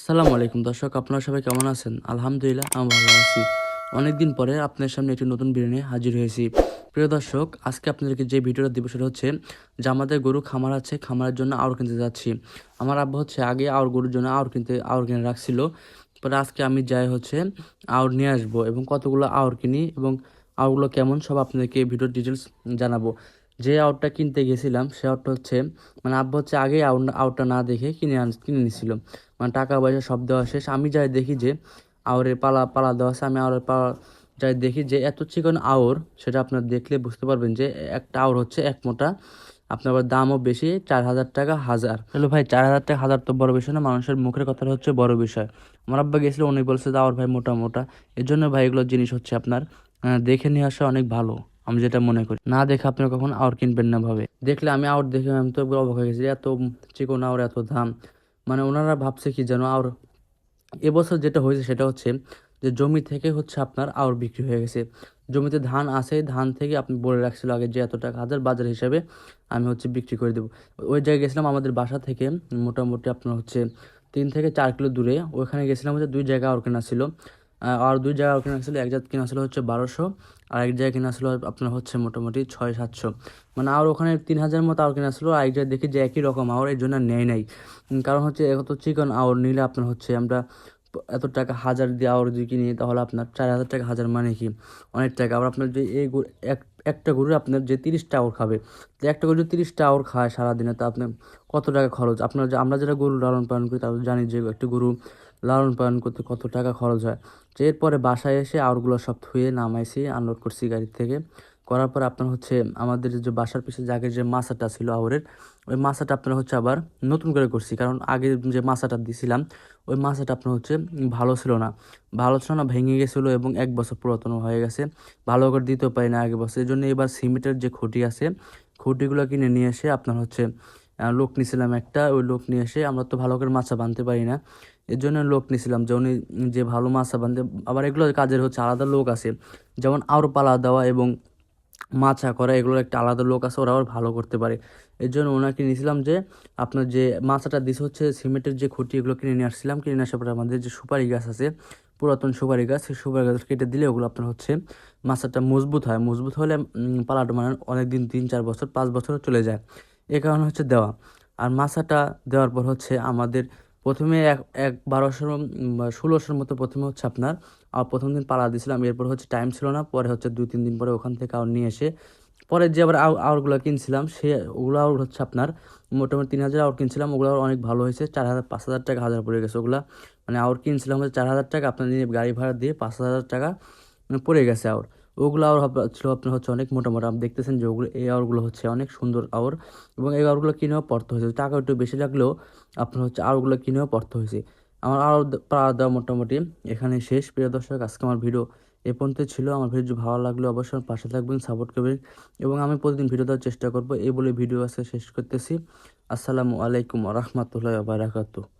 আসসালামু আলাইকুম দর্শক, আপনারা সবাই কেমন আছেন? আলহামদুলিল্লাহ, আমি ভালো আছি। অনেকদিন পরে আপনাদের সামনে একটি নতুন নিয়ে হাজির হয়েছি। প্রিয় দর্শক, আজকে আপনাদেরকে যে ভিডিওটা দিব সেটা হচ্ছে, যে আমাদের গরু খামার আছে, খামারের জন্য আউর কিনতে যাচ্ছি। আমার আব্বা হচ্ছে আগে আউর গরুর জন্য আওর কিনতে, আউর কিনে রাখছিল। পরে আজকে আমি যাই হচ্ছে আউর নিয়ে আসব এবং কতগুলো আউর কিনি এবং আউরগুলো কেমন, সব আপনাদেরকে ভিডিওর ডিটেলস জানাব। যে আউটটা কিনতে গেছিলাম, সে আউটটা হচ্ছে মানে আব্বা হচ্ছে আগে আউট আউটটা না দেখে কিনে আন, কিনে নিছিল। মানে টাকা পয়সা সব দেওয়া শেষ। আমি যাই দেখি যে আউরের পালা পালা দেওয়া আছে, আমি আউরের পালা যাই দেখি যে এত চিকন আউর, সেটা আপনার দেখলে বুঝতে পারবেন যে একটা আউর হচ্ছে এক মোটা, আপনার দামও বেশি, চার হাজার টাকা হাজার। হ্যালো ভাই, চার হাজার টাকা হাজার তো বড় বিষয় না, মানুষের মুখের কথা হচ্ছে বড় বিষয়। আমার আব্বা গেছিল, উনি বলছে আউর ভাই মোটা মোটা। এর জন্য ভাই এগুলো জিনিস হচ্ছে আপনার দেখে নিয়ে আসা অনেক ভালো। আমি যেটা মনে করি। না দেখে আপনি কখন আউর কিনবেন না ভাবে। দেখলে আমি আউট দেখে আমি তো অবাক হয়ে গেছি এত চিকন আউর এত দাম। মানে ওনারা ভাবছে কি যেন আউর এবছর যেটা হয়েছে সেটা হচ্ছে যে জমি থেকে হচ্ছে আপনার আউর বিক্রি হয়ে গেছে। জমিতে ধান আছে, ধান থেকে আপনি বলে রাখছিল আগে যে এত টাকা হাজার বাজার হিসাবে আমি হচ্ছে বিক্রি করে দেবো। ওই জায়গায় গেছিলাম আমাদের বাসা থেকে মোটামুটি আপনার হচ্ছে তিন থেকে চার কিলো দূরে। ওখানে গেছিলাম হচ্ছে দুই জায়গা আউর কেনা ছিল। আর দুই জায়গা কেনা ছিল এক জায়গা কেনা ছিল হচ্ছে বারোশো, আর এক জায়গায় কেনা ছিল আপনার হচ্ছে মোটামুটি ছয়, সাতশো। মানে আর ওখানে তিন হাজার মতো আর কেনা ছিল আর এক জায়গায় দেখি যে একই রকম আউর এই জন্য নেয় নাই। কারণ হচ্ছে এখন তো চিকন আউর নিলে আপনার হচ্ছে আমরা এত টাকা হাজার আউর যদি কিনি তাহলে আপনার চার হাজার টাকা, হাজার মানে কি? অনেক টাকা। আবার আপনার যে এই এক, একটা গরু আপনার যে তিরিশটা আউর খাবে, তো একটা গরু যদি তিরিশটা আউর খায় সারাদিনে, তো আপনার কত টাকা খরচ? আপনার যে, আমরা যারা গরু লালন পালন করি, তারা জানি যে একটা গরু লালন পালন করতে কত টাকা খরচ হয়। তো এরপরে বাসায় এসে আউরগুলো সব ধুয়ে নামাইছি আনলোড করছি গাড়ি থেকে। করার পর আপনার হচ্ছে আমাদের যে বাসার পিছনে যে আগের যে মাছাটা ছিল আউরের, ওই মাছাটা আপনার হচ্ছে আবার নতুন করে করছি। কারণ আগে যে মাছাটা দিছিলাম, ওই মাছাটা আপনার হচ্ছে ভালো ছিল না। ভালো ছিল না, ভেঙে গেছিল এবং এক বছর পুরাতন হয়ে গেছে। ভালো করে দিতেও পারি না আগে বছর। এই জন্য এবার সিমেন্টের যে খুঁটি আছে, খুঁটিগুলো কিনে নিয়ে এসে আপনার হচ্ছে লোক নিয়েছিলাম একটা, ওই লোক নিয়ে এসে আমরা তো ভালো করে মাছা বাঁধতে পারি না। এর জন্য লোক নিয়েছিলাম যে উনি যে ভালো মাছা বাঁধতে আবার এগুলো কাজের হচ্ছে আলাদা লোক আছে। যেমন আরও পালা দেওয়া এবং মাছা করা, এগুলোর একটা আলাদা লোক আছে ওরা আবার ভালো করতে পারে। এর জন্য ওনাকে নিয়েছিলাম যে, আপনার যে মাছাটা দিছে হচ্ছে সিমেন্টের যে খুঁটি, এগুলো কিনে নিয়ে আসছিলাম। কিনে আসার পরে আমাদের যে সুপারি গাছ আছে, পুরাতন সুপারি গাছ, সেই সুপারি গাছ কেটে দিলে ওগুলো আপনার হচ্ছে মাছাটা মজবুত হয়। মজবুত হলে পালাটা মানে অনেক দিন তিন, চার বছর, পাঁচ বছর চলে যায়। এ কারণে হচ্ছে দেওয়া। আর মাছাটা দেওয়ার পর হচ্ছে আমাদের প্রথমে এক এক বারোশোর ষোলোশোর মতো প্রথমে হচ্ছে আপনার আর প্রথম দিন পালা দিয়েছিলাম এরপর হচ্ছে টাইম ছিল না, পরে হচ্ছে দুই, তিন দিন পরে ওখান থেকে আউর নিয়ে এসে, পরে যে আবার আউ আউরগুলো কিনছিলাম, সে, ওগুলো আউর হচ্ছে আপনার, মোটামুটি তিন হাজার আউর কিনছিলাম, ওগুলো অনেক ভালো হয়েছে, চার হাজার, পাঁচ হাজার টাকা হাজার পড়ে গেছে ওগুলো মানে আউর কিনছিলাম হচ্ছে চার হাজার টাকা, আপনার গাড়ি ভাড়া দিয়ে পাঁচ হাজার টাকা মানে পড়ে গেছে আউর ওগুলো হব- ছিল আপনার হচ্ছে অনেক মোটা আপনি দেখতেছেন যে ওগুলো এই আওয়ারগুলো হচ্ছে অনেক সুন্দর আওয়ার এবং এই আউরগুলো কিনেও পড়তে হয়েছে। টাকা একটু বেশি লাগলেও আপনার হচ্ছে আউরগুলো কিনেও পড়তে হয়েছে। আমার আরও পাড়া দেওয়া মোটামুটি এখানে শেষ। প্রিয় দর্শক, আজকে আমার ভিডিও এ পর্যন্ত ছিল। আমার ভিডিও ভালো লাগলে অবশ্যই পাশে থাকবেন সাপোর্ট করবেন এবং আমি প্রতিদিন ভিডিও দেওয়ার চেষ্টা করব। এই বলে ভিডিও আজকে শেষ করতেছি। আসসালামু আলাইকুম রহমতুল্লাহ বারাকাতু